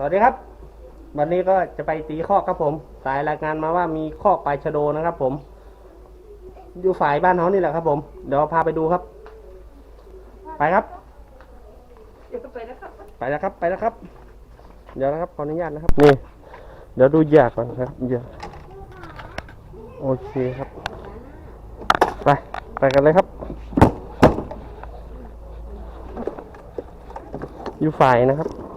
สวัสดีครับ วันนี้ก็จะไปตีคอกครับผม สายรายงานมาว่ามีคอกปลายชะโดนะครับผม อยู่ฝ่ายบ้านเขานี่แหละครับ ผม เดี๋ยวพาไปดูครับ ไปครับเดี๋ยวก็ไปนะครับ ไปแล้วครับ ไปแล้วครับ เดี๋ยวนะครับขออนุญาตนะครับ นี่ เดี๋ยวดูหยื่อก่อนครับหยื่อโอเคครับ ไปไปกันเลยครับ อยู่ฝ่ายนะครับ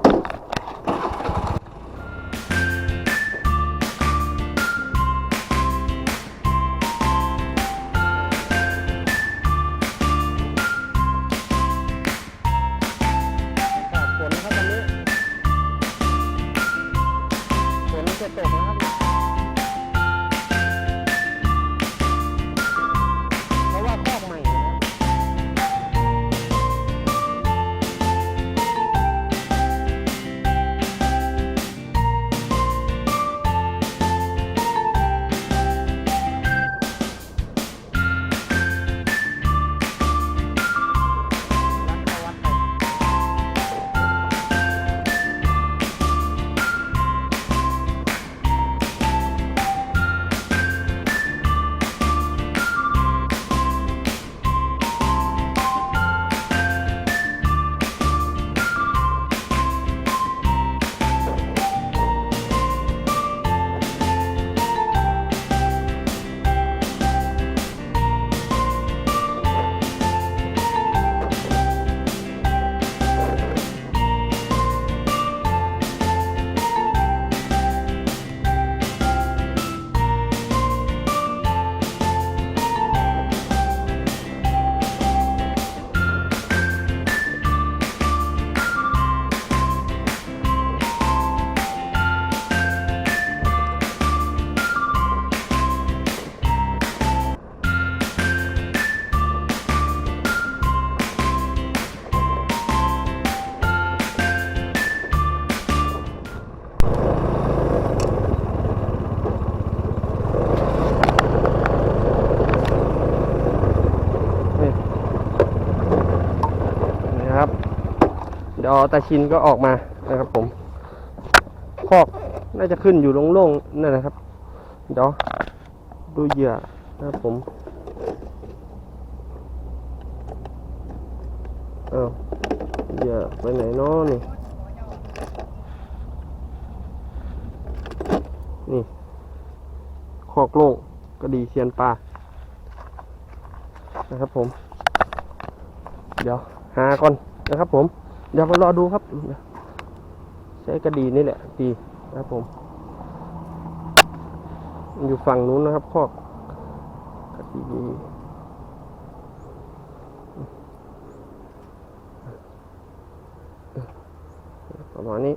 เดี๋ยวตาชินก็ออกมานะครับผมคอกน่าจะขึ้นอยู่โล่งๆนั่นนะครับ เดี๋ยวดูเหยื่อนะครับผมเออเหยื่อไปไหนเนาะนี่ นี่คอกโล่งก็ดีเซียนปลานะครับผม เดี๋ยวหาก่อนนะครับผม เดี๋ยวมารอดูครับใช้กระดีนี่แหละดีนะครับผม อยู่ฝั่งนู้นนะครับคอกกระดีประมาณนี้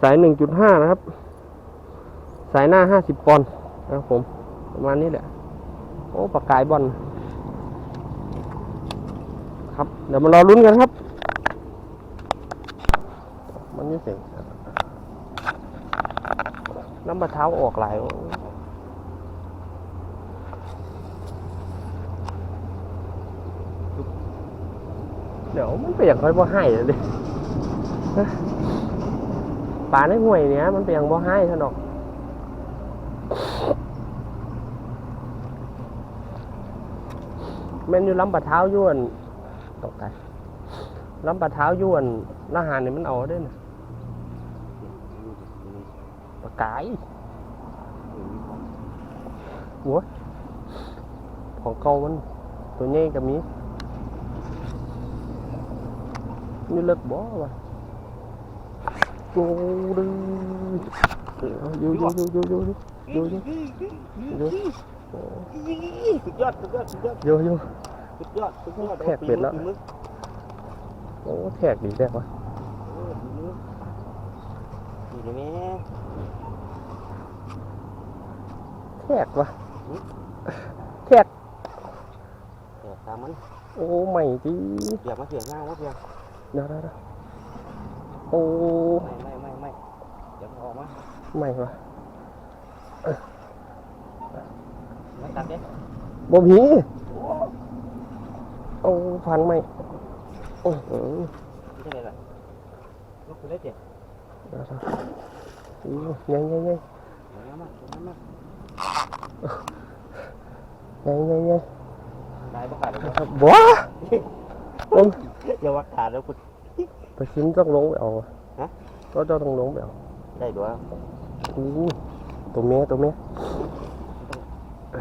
สายหนึ่งจุดห้านะครับ สายหน้าห้าสิบปอนด์นะครับผม ประมาณนี้แหละ โอ้ปากกายบอลครับ เดี๋ยวมารอลุ้นกันครับ มันนี่ เสียงน้ำมะเท้าออกหลายเดี๋ยวมันเปลี่ยนค่อยบ่ให้เลยปลาในห่วยเนี้ยมันเปลี่ยนบ่ให้ท่านอกแม่นอยู่ลำปะเท้ายวนตกใจลำปะเท้ายวนละหานนี่มันเอาได้นะปลา กายหัวของเก่ามันตัวนี้ก็มีนี่เลิกบ่วะโอ้ดื้อยู่อยู่อยู่อยู่อยู่อยู่อยู่อยู่สุดยอดสุดยอดสุดยอดอยู่อยู่สุดยอดสุดยอดแขกเปลี่ยนแล้วโอ้แทกดีแท้วะเออฝีมือนี่เลยแม่ แท กวะแทกแขกตามมัน โอ้ใหม่จีเดี๋ยวมาเสียงง่ายมาเสียงเดี๋ยวเดี๋ยวเดี๋ยวโอ้ไม่ไม่ไม่ไม่เดี๋ยวมันออกมาใหม่วะไม่ตัดเด้บ่มีโอ้พันใหม่โอ้โหไม่ใช่ไรล่ะลูกคุณได้เจ็บอู้ยังยังยังน้ำมา น้ำมายังยังยังได้ปะขาดเลยครับว้าต้นอย่าว่าขาดแล้วคุณไปชิ้นต้องลงไปเอาฮะก็เจ้าต้องลงไปเอาได้ด้วยอู้ตัวเมียตัวเมีย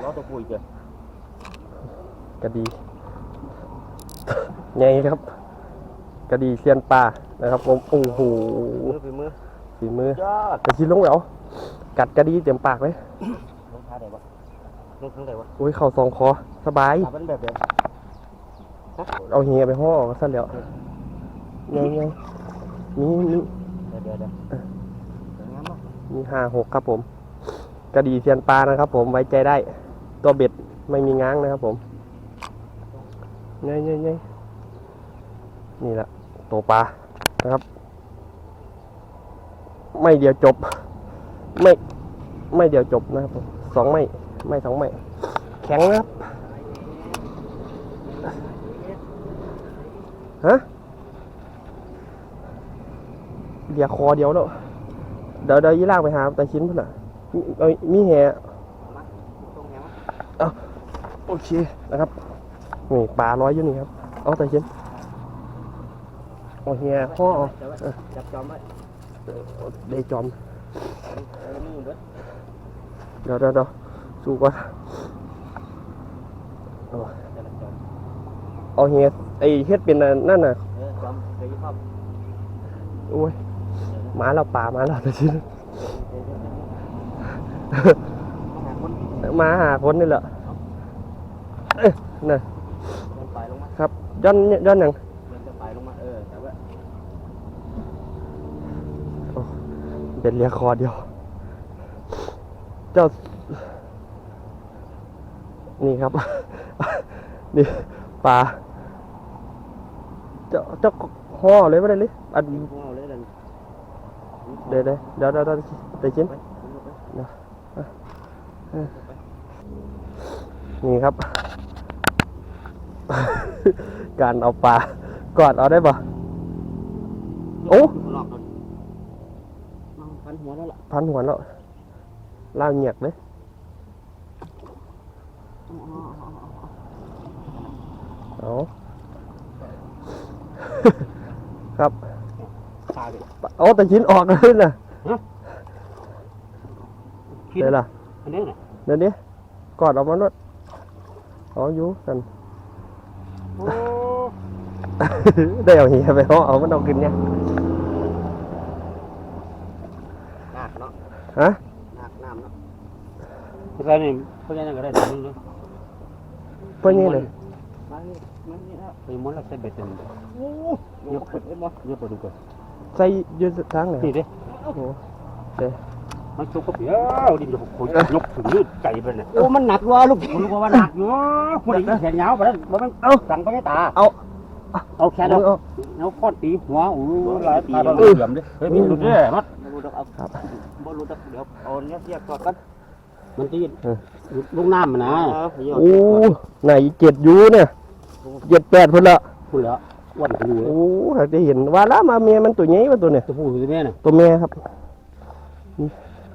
ล้อตัวปุยเกินกระดีไงครับกระดีเซียนปลานะครับผมโอ้โหมือฝีมือฝีมือยอดไปชิ้นลงไปเอากัดกระดีเต็มปากเลยลงท้าได้ปะ ลงทั้งได้ปะโอ้ยเข่าสองคอสบาย ขาเป็นแบบเดียวเอาเฮียไปห่อออกซะแล้วไงไงมีมีเดี๋ยวเดี๋ยวเดี๋ยวน้ำมามีห้าหกครับผมกระดีเซียนปลานะครับ ผมไว้ใจได้ ตัวเบ็ดไม่มีง้างนะครับ ผมไงไงไงนี่แหละตัวปลานะครับ ไม่เดียวจบ ไม่ ไม่เดียวจบนะครับผมสองไม่ ไม่สองไม่แข็งนะครับฮะเดียวคอเดียวแล้วเดี๋ยวเดี๋ยวยี่ลากไปหาตาชิ้นพุ่นอะมีเอ้ยมีแหตรงแหงโอเคนะครับนี่ปลาร้อยอยู่นี่ครับเอาตาชิ้นเอาเฮียพ่อเอาจับจอมไว้ได้จอมเออนี่เบิดเดี๋ยวเดี๋ยวเดี๋ยว สู้ก่อนจะจอมเอาเฮียไอเฮ็ดเป็นอันนั่นน่ะเออจอมเคยชอบโอ้ยมาแล้วปลามาแล้วตาชิ้นหาคนมาหาคนนี่แหละเอ้ยน่ะมันไปลงมาครับย้อนย้อนหยังมันจะไปลงมาเออแต่ว่าเป็นเรียคอเดียว เจ้า นี่ครับ นี่ปลาเจ้าเจ้าห่อเลยไม่ได้เลยอันพวกเราเลยเลยเดี๋ยวเดี๋ยวเดี๋ยวเดี๋ยวเดี๋ยวเดี๋ยวชิ้นไปนี่ครับ การเอาปลากอดเอาได้ปะโอ้หลอกเลยพันหัวแล้วล่ะพันหัวแล้วล่างเหงียกเลย เอาครับตายไปเอาแต่ชิ้นออกเลยนะคิดเดี๋ยวล่ะอันนี้น่ะเดี๋ยวนี้กอดออกมาด้วยเอาอยู่กัน โอ้ ได้เอาเหียไปเอาเอามันเอากินเนี่ยหนักเนาะฮะหนักน้ำเนาะเพราะฉะนั้นเพราะฉะนั้นก็ได้ตรงนี้เลยเพื่อนนี่เลยมานี่ มานี่นะไปม้วนแล้วใส่เบ็ดเต็มโอ้ยกขึ้นเอ็ดบ่เยอะกว่าดูก่อนใส่ยืนทางไหนนี่ดิโอ้โหมันจุกก็เปียวดินโอ้ยยกถึงยืดไก่ไปเนี่ยโอ้มันหนักว่ะลูกมันรู้ว่าหนักอยู่คนนี้แขนยาวไปแล้วมันเอาสั่งไปให้ตาเอาเอาแขนเอาเอาเอาเอาข้อตีหัวโอ้หลายตีเราเหลี่ยมดิเฮ้ยมีหลุดเนี่ยมัดบ่รู้ดอกเอาครับบ่รู้ดอกเดี๋ยวเอาเนี้ยเสียบก่อนกันมันตีลูกน้ำมันนะเออประโยชน์โอ้ไหนเจ็ดยูเนี่ย เจ็ดแปดพุ่นละพูดแล้ววันกูโอ้หากได้เห็นว่าแล้วมาเมียมันตัวใหญ่ว่าตัวเนี่ยจะพูดอยู่แม่น่ะตัวแม่ครับนี่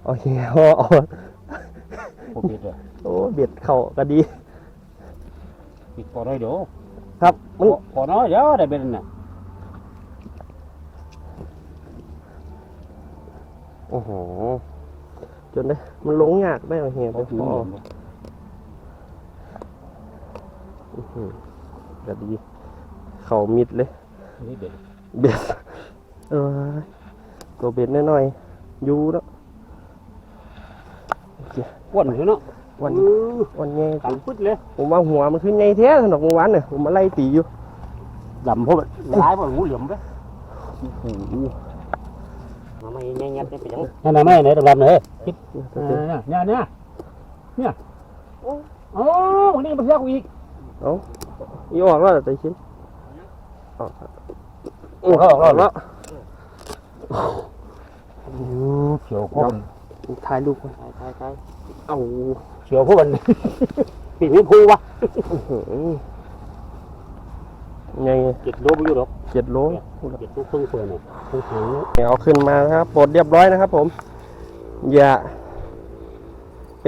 เอาเหียเอาเอาผมปิดเลยโอ้เบ็ดเข่าก็ดีปิดพอได้เดี๋ยวครับมันพอน้อยเดี๋ยวได้เป็นน่ะโอ้โหจนได้มันลงยากได้เอาเหียไปเขาถือพอ ก็ดี เข่ามิดเลยนี่เด็ดเบ็ดเออตัวเบ็ดน้อยๆอยูแล้วอ้วนอยู่เนาะวันวันไงตังพุดเลยผมว่าหัวมันขึ้นไงแท้สนอกเมื่อวานเนี่ยผมมาไล่ตีอยู่ดำเพราะร้ายเพราะงูเหลี่ยมไปมาไม่แง่ๆได้ไปยังนั่นน่ะแม่ไหนดำๆเลยคิดเนี่ยเนี่ยเนี่ยเนี่ยโอ้วันนี้มาเที่ยวอีกเอา อีออกแล้วแต่ชิ้นออกครับโอ้ออกแล้วเขียวพวกถ่ายรูปก่อนใช่ใช่ใช่เอาเขียวพวกมันปีนี้พูวะอื้อหือไงเจ็ดโลไปอยู่หรอกเจ็ดโลเจ็ดโลครึ่งเฟื่องเนี่ยโโอ้โหเดี๋ยวเอาขึ้นมานะครับปลดเรียบร้อยนะครับผมอย่า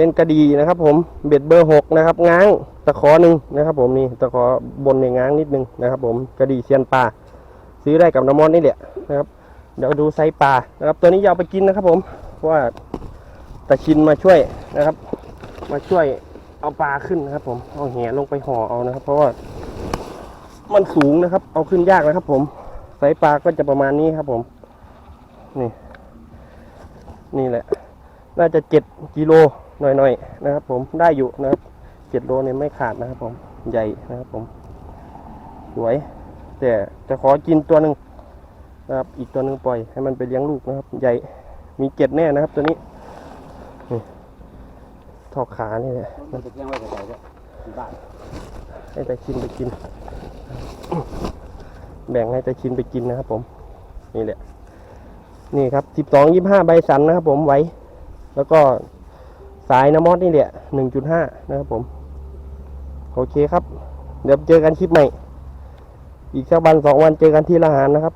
เป็นกระดีนะครับ ผมเบ็ดเบอร์หกนะครับ ง้างตะขอหนึ่งนะครับ ผมนี่ตะขอบนในง้างนิดนึงนะครับ ผมกระดีเซียนปลาซื้อได้กับน้ำมอนนี่แหละนะครับ เดี๋ยวดูไซปลานะครับ ตัวนี้ยาวไปกินนะครับ ผมเพราะว่าตะชินมาช่วยนะครับ มาช่วยเอาปลาขึ้นนะครับ ผมเอาแหลงไปห่อเอานะครับ เพราะว่ามันสูงนะครับ เอาขึ้นยากนะครับ ผมไซปลาก็จะประมาณนี้ครับ ผม นี่ นี่แหละ น่าจะเจ็ดกิโล หน่อยๆนะครับ ผมได้อยู่นะครับเจ็ดโลเนี่ยไม่ขาดนะครับ ผมใหญ่นะครับ ผม สวย แต่จะขอกินตัวหนึ่งนะครับ อีกตัวหนึ่งปล่อยให้มันไปเลี้ยงลูกนะครับ ใหญ่มีเจ็ดแน่นะครับ ตัวนี้นี่ทอกขานี่แหละมันจะแจ้งไว้กับใจด้วยที่บ้านให้ตาชินไปกิน แบ่งให้ตาชินไปกินนะครับ ผม นี่แหละ นี่ครับสิบสองยี่ห้าใบสันนะครับ ผมไว้ แล้วก็ สายน้ำมอดนี่แหละหนึ่งจุดห้านะครับผม โอเคครับ เดี๋ยวเจอกันคลิปใหม่ อีกสักวันสองวันเจอกันที่ละหารนะครับ